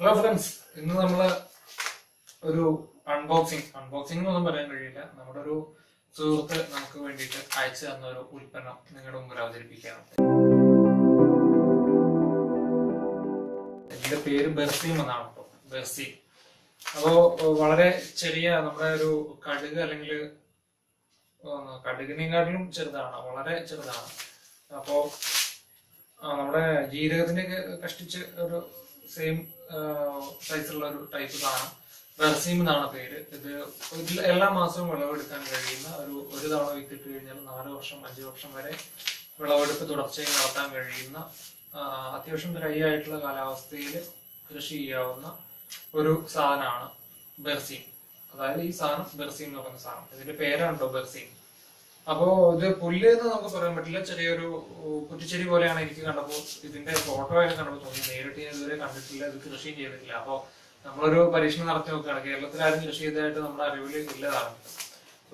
Hello friends ഇന്ന് നമ്മൾ ഒരു അൺബോക്സിങ് അൺബോക്സിംഗ് ഒന്നും പറയാൻ കഴിയില്ല. നമ്മുടെ ഒരു സുഹൃത്ത് നമുക്ക് വേണ്ടിയിട്ട് അയച്ചു തന്ന ഒരു ഉൽപ്പന്നം നിങ്ങളുടെ മുമ്പിൽ അവതരിപ്പിക്കുകയാണ്. എന്റെ പേര് ബെർസീം എന്നാണ് കേട്ടോ. ബെർസീം അപ്പോ വളരെ ചെറിയ നമ്മുടെ ഒരു കടുക് അല്ലെങ്കിൽ കടുകിനെക്കാട്ടിലും ചെറുതാണ്. വളരെ ചെറുതാണ്. അപ്പോ നമ്മുടെ ജീരകത്തിന്റെ കഷ്ടിച്ച് ഒരു സെയിം സൈസുള്ള ഒരു ടൈപ്പ് കാണാം. ബെർസീം എന്നാണ് പേര്. ഇത് എല്ലാ മാസവും വിളവെടുക്കാൻ കഴിയുന്ന ഒരു ഒരു തവണ വിത്തിട്ട് കഴിഞ്ഞാൽ നാല് വർഷം അഞ്ച് വർഷം വരെ വിളവെടുപ്പ് തുടർച്ചയായി നടത്താൻ കഴിയുന്ന അത്യാവശ്യം ഡ്രൈ ആയിട്ടുള്ള കാലാവസ്ഥയിൽ കൃഷി ചെയ്യാവുന്ന ഒരു സാധനമാണ് ബെർസീം. അതായത് ഈ സാധനം ബെർസീം എന്ന് പറയുന്ന സാധനം. ഇതിന്റെ പേരാണ് ബെർസീം. അപ്പോ ഇത് പുല്ല് എന്ന് നമുക്ക് പറയാൻ പറ്റില്ല. ചെറിയൊരു കുറ്റിച്ചെടി പോലെയാണ് എനിക്ക് കണ്ടപ്പോൾ ഇതിന്റെ ഫോട്ടോ ആയിട്ട് കണ്ടപ്പോൾ തോന്നി. നേരിട്ട് ഞാൻ ഇതുവരെ കണ്ടിട്ടില്ല. ഇത് കൃഷി ചെയ്തിട്ടില്ല. അപ്പോ നമ്മളൊരു പരീക്ഷണം നടത്തി നോക്കുകയാണ്. കേരളത്തിൽ ആരും കൃഷി ചെയ്തതായിട്ട് നമ്മുടെ അറിവിൽ ഇല്ലതാണ്.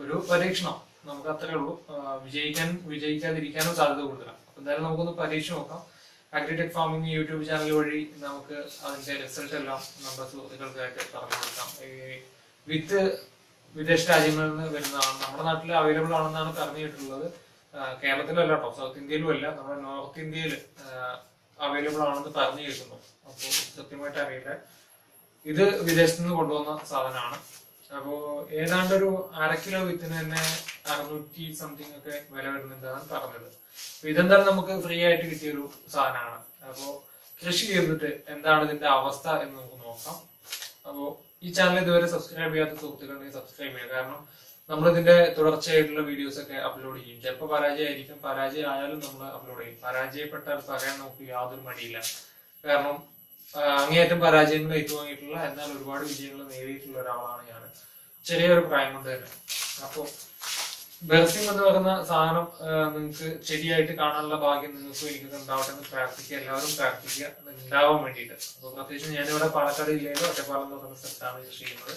ഒരു പരീക്ഷണം. നമുക്ക് അത്രേ ഉള്ളൂ. വിജയിക്കാൻ വിജയിക്കാതിരിക്കാനും സാധ്യത കൂടുതലാണ്. എന്തായാലും നമുക്കൊന്ന് പരീക്ഷ നോക്കാം. അഗ്രിടെക് ഫാമിംഗ് യൂട്യൂബ് ചാനൽ വഴി നമുക്ക് അതിന്റെ റിസൾട്ട് എല്ലാം നമ്മുടെ സുഹൃത്തുക്കൾക്കായിട്ട് പറഞ്ഞു കൊടുക്കാം. വിത്ത് വിദേശ രാജ്യങ്ങളിൽ നിന്ന് വരുന്നതാണ്. നമ്മുടെ നാട്ടിൽ അവൈലബിൾ ആണെന്നാണ് പറഞ്ഞു കേട്ടിട്ടുള്ളത് കേരളത്തിലല്ല കേട്ടോ സൗത്ത് ഇന്ത്യയിലും അല്ല. നമ്മുടെ നോർത്ത് ഇന്ത്യയിൽ അവൈലബിൾ ആണെന്ന് പറഞ്ഞു കേൾക്കുന്നു. അപ്പോൾ കൃത്യമായിട്ട് അറിയില്ല. ഇത് വിദേശത്ത് നിന്ന് കൊണ്ടുവന്ന സാധനമാണ്. അപ്പോ ഏതാണ്ട് ഒരു അര കിലോ വിത്തിന് തന്നെ അറുന്നൂറ്റി സംതിങ് ഒക്കെ വില വരുന്നുണ്ടെന്നാണ് പറഞ്ഞത്. ഇതെന്തായാലും നമുക്ക് ഫ്രീ ആയിട്ട് കിട്ടിയൊരു സാധനമാണ്. അപ്പോ കൃഷി ചെയ്തിട്ട് എന്താണ് ഇതിന്റെ അവസ്ഥ എന്ന് നമുക്ക് നോക്കാം. അപ്പോ ഈ ചാനൽ ഇതുവരെ സബ്സ്ക്രൈബ് ചെയ്യാത്ത സുഹൃത്തുക്കളുണ്ടെങ്കിൽ സബ്സ്ക്രൈബ് ചെയ്യുക. കാരണം നമ്മളിതിന്റെ തുടർച്ചയായിട്ടുള്ള വീഡിയോസ് ഒക്കെ അപ്ലോഡ് ചെയ്യും. ചിലപ്പോൾ പരാജയമായിരിക്കും. പരാജയം ആയാലും നമ്മൾ അപ്ലോഡ് ചെയ്യും പരാജയപ്പെട്ടാൽ പറയാൻ നമുക്ക് യാതൊരു മടിയില്ല. കാരണം അങ്ങേയറ്റം പരാജയങ്ങൾ ഏറ്റുവാങ്ങിയിട്ടുള്ള എന്നാൽ ഒരുപാട് വിജയങ്ങൾ നേടിയിട്ടുള്ള ഒരാളാണ് ഞാൻ ചെറിയൊരു പ്രായം കൊണ്ട് തന്നെ. അപ്പോ ബെർസിം എന്ന് പറയുന്ന സാധനം നിങ്ങൾക്ക് ശരിയായിട്ട് കാണാനുള്ള ഭാഗ്യം നിങ്ങൾക്ക് എനിക്ക് ഉണ്ടാവട്ടെ എന്ന് പ്രാർത്ഥിക്കുക. എല്ലാവരും പ്രാർത്ഥിക്കുക. ഉണ്ടാവാൻ വേണ്ടിയിട്ട്. അപ്പൊ പ്രത്യേകിച്ച് ഞാനിവിടെ പാലക്കാട് ജില്ലയിൽ ഒറ്റപ്പാലം എന്ന് പറയുന്ന സ്ഥലത്താണ് കൃഷി ചെയ്യുന്നത്.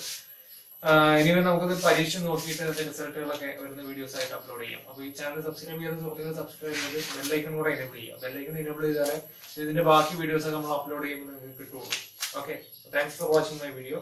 ഇനി നമുക്കത് പരീക്ഷ നോക്കിയിട്ട് അതിന്റെ റിസൾട്ടുകളൊക്കെ വരുന്ന വീഡിയോസ് ആയിട്ട് അപ്ലോഡ് ചെയ്യാം. അപ്പൊ ഈ ചാനൽ സബ്സ്ക്രൈബ് ചെയ്ത് സുഹൃത്തുക്കൾ സബ്സ്ക്രൈബ് ചെയ്ത് ബെല്ലൈക്കൺ കൂടെ എനേബിൾ ചെയ്യാം ബെല്ലൈക്കൺ എനേബിൾ ചെയ്താൽ ഇതിന്റെ ബാക്കി വീഡിയോസ് ഒക്കെ നമ്മൾ അപ്ലോഡ് ചെയ്യുമ്പോൾ നിങ്ങൾക്ക് കിട്ടുള്ളൂ okay thanks for watching my video